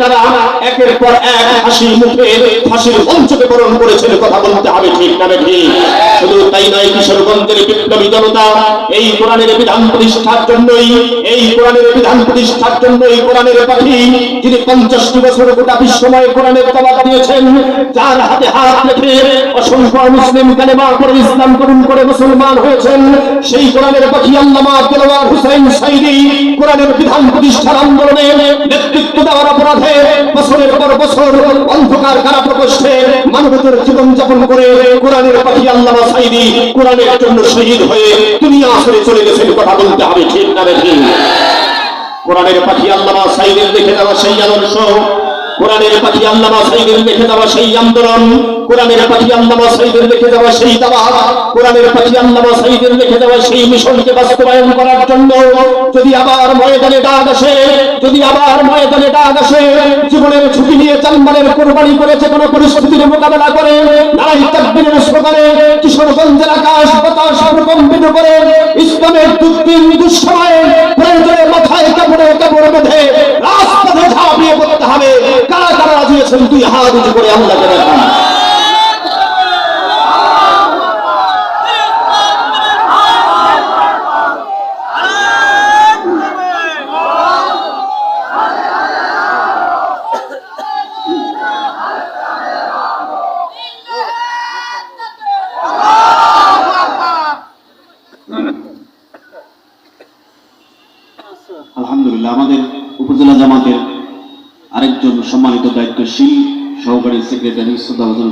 তারা একের পর এক হাসির মুখে, হাসির মঞ্চকে বরণ করেছেন, কথা বলতে হবে ঠিক না ঠিক শুধু মুসলমান হয়েছেন, সেই কোরআনের পাখি আল্লামা দেলোয়ার হুসাইন কোরআনের বিধান প্রতিষ্ঠার আন্দোলনে নেতৃত্ব দেওয়ার অপরাধে বছরের পর বছর অন্ধকার কারা প্রকোষ্ঠে মানবতার জীবন যাপন করে কোরআনের পাখি আল্লামা সাইদি কোরআনের জন্য শহীদ হয়ে দুনিয়া আসরে চলে গেছেন কথা বলতে হবে, ঠিক না ঠিক? কোরআনের পাখি আল্লামা সাইদের দেখে দেওয়া সেই আদর্শ। কোরআনের পাখি আল্লামা সাইদের দেখে দেওয়া সেই আন্দোলন। কোরআনের পাখি আল্লামা সাইদের দেখে দেওয়া সেই দাবা কোরআনের পাখি আল্লামা সাইদের দেখে দেওয়া সেই মিশনকে বাস্তবায়ন করার জন্য যদি আবার ময়দানে ডাক আসে, যদি আবার ময়দানে ডাক আসে, জীবনের ছুটি নিয়ে জানমালের কোরবানি করে যে কোনো পরিস্থিতির মোকাবেলা করে নারাই করে ইসলামের কারা কারা রাজি আছেন? দুই হাত করে আল্লাহকে আলহামদুলিল্লাহ আমাদের উপজেলা জামাতের আরেকজন সম্মানিত দায়িত্বশীল সহকারী সেক্রেটারি সুদাউদ্দিন